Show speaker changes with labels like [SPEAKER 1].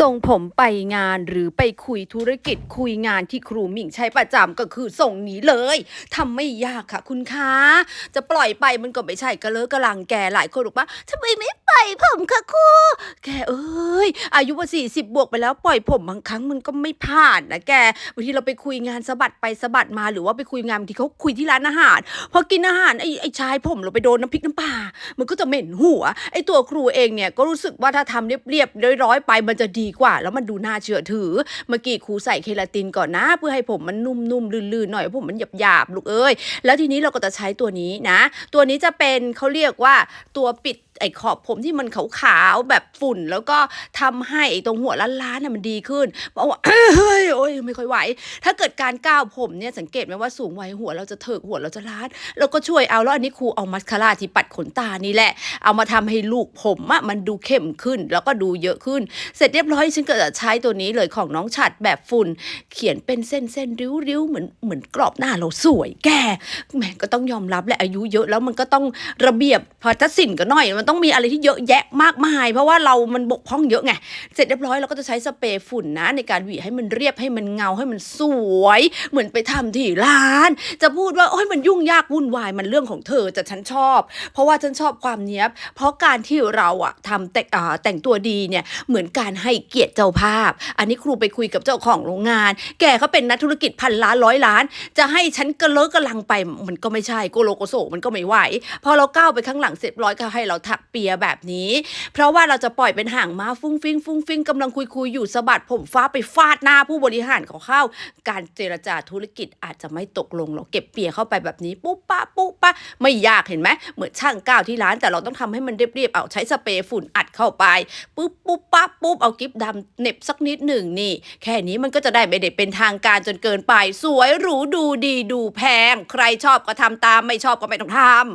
[SPEAKER 1] ส่งผมไปงานหรือไปคุยธุรกิจคุยงานที่ครูหมิ่งใช้ประจำก็คือส่งนี้เลยทำไม่ยากค่ะคุณคะจะปล่อยไปมันก็ไม่ใช่กระเลอะกระลังแกหลายคนบอกว่าทำไมไม่ไปผมคะคุณ แกเอ้ย อายุว่าสี่สิบบวกไปแล้วปล่อยผมบางครั้งมันก็ไม่ผ่านนะแกบางทีเราไปคุยงานสะบัดไปสะบัดมาหรือว่าไปคุยงานบางทีเขาคุยที่ร้านอาหารพอกินอาหารไอ้ไอ้ชายผมเราไปโดนน้ำพริกน้ำปลามันก็จะเหม็นหัวไอ้ตัวครูเองเนี่ยก็รู้สึกว่าถ้าทำเรียบๆร้อยๆไปมันจะดีกว่า แล้วมันดูน่าเชื่อถือ เมื่อกี้ครูใส่เคลาตินก่อนนะ เพื่อให้ผมมันนุ่มๆลื่นๆหน่อยผมมันหยาบๆลูกเอ้ยแล้วทีนี้เราก็จะใช้ตัวนี้นะ ตัวนี้จะเป็นเขาเรียกว่าตัวปิดไอ้ขอบผมที่มันขาวๆแบบฝุ่นแล้วก็ทำให้ตรงหัวล้านๆน่ะมันดีขึ้นบอกว่าเฮ้ยโอ้ยไม่ค่อยไหว ถ้าเกิดการก้าวผมเนี่ยสังเกตไหมว่าสูงวัยหัวเราจะเถิกหัวเราจะล้านแล้วก็ช่วยเอาแล้วอันนี้ครูเอามัสคาร่าที่ปัดขนตานี่แหละ เอามาทำให้ลูกผมอะมันดูเข้มขึ้น แล้วก็ดูเยอะขึ้น เสร็จเรียบร้อยฉันก็จะใช้ตัวนี้เลยของน้องฉัดแบบฝุ่น เขียนเป็นเส้นเส้นริ้วๆเหมือนเหมือนกรอบหน้าเราสวยแกแหมก็ต้องยอมรับแหละอายุเยอะแล้วมันก็ต้องระเบียบพอทัศินก็หน่อย มันต้องมีอะไรที่เยอะแยะมากมาย เพราะว่าเรามันบกพร่องเยอะไง เสร็จเรียบร้อยเราก็จะใช้สเปรย์ฝุ่นนะ ในการหวีให้มันเรียบให้มันเงาให้มันสวย เหมือนไปทำที่ร้าน จะพูดว่าโอ้ยมันยุ่งยากวุ่นวายมันเรื่องของเธอแต่ฉันชอบ เพราะว่าฉันชอบความเนี้ยบ เพราะการที่เราอะทำแต่แต่งตัวดีเนี่ยเหมือนการให้เกียรติเจ้าภาพ อันนี้ครูไปคุยกับเจ้าของโรงงาน แกเขาเป็นนักธุรกิจพันล้านร้อยล้าน จะให้ฉันกระเลอะกระลังไปมันก็ไม่ใช่โกโลโกโซมันก็ไม่ไหวพอเราก้าวไปข้างหลังเสร็จร้อยก็ให้เราถักเปียแบบนี้ เพราะว่าเราจะปล่อยเป็นห่างมาฟุ้งฟิ้งฟุ้งฟิ้งกำลังคุยคุยอยู่สะบัดผมฟ้าไปฟาดหน้าผู้บริหารเขาเข้า การเจรจาธุรกิจอาจจะไม่ตกลงเราเก็บเปียเข้าไปแบบนี้ปุ๊บปะปุ๊บปะไม่ยากเห็นไหมเหมือนช่างก้าวที่ร้านแต่เราต้องทำให้มันเรียบๆเอาใช้สเปรย์ฝุ่นอัดเข้าไปปุ๊บปุ๊บปั๊บปุ๊บเอากิ๊บดำเน็บสักนิดหนึ่งนี่ แค่นี้มันก็จะได้ไม่ได้เป็นทางการจนเกินไป สวยหรูดูดีดูแพง ใครชอบก็ทำตามไม่ชอบก็ไม่ต้องทำ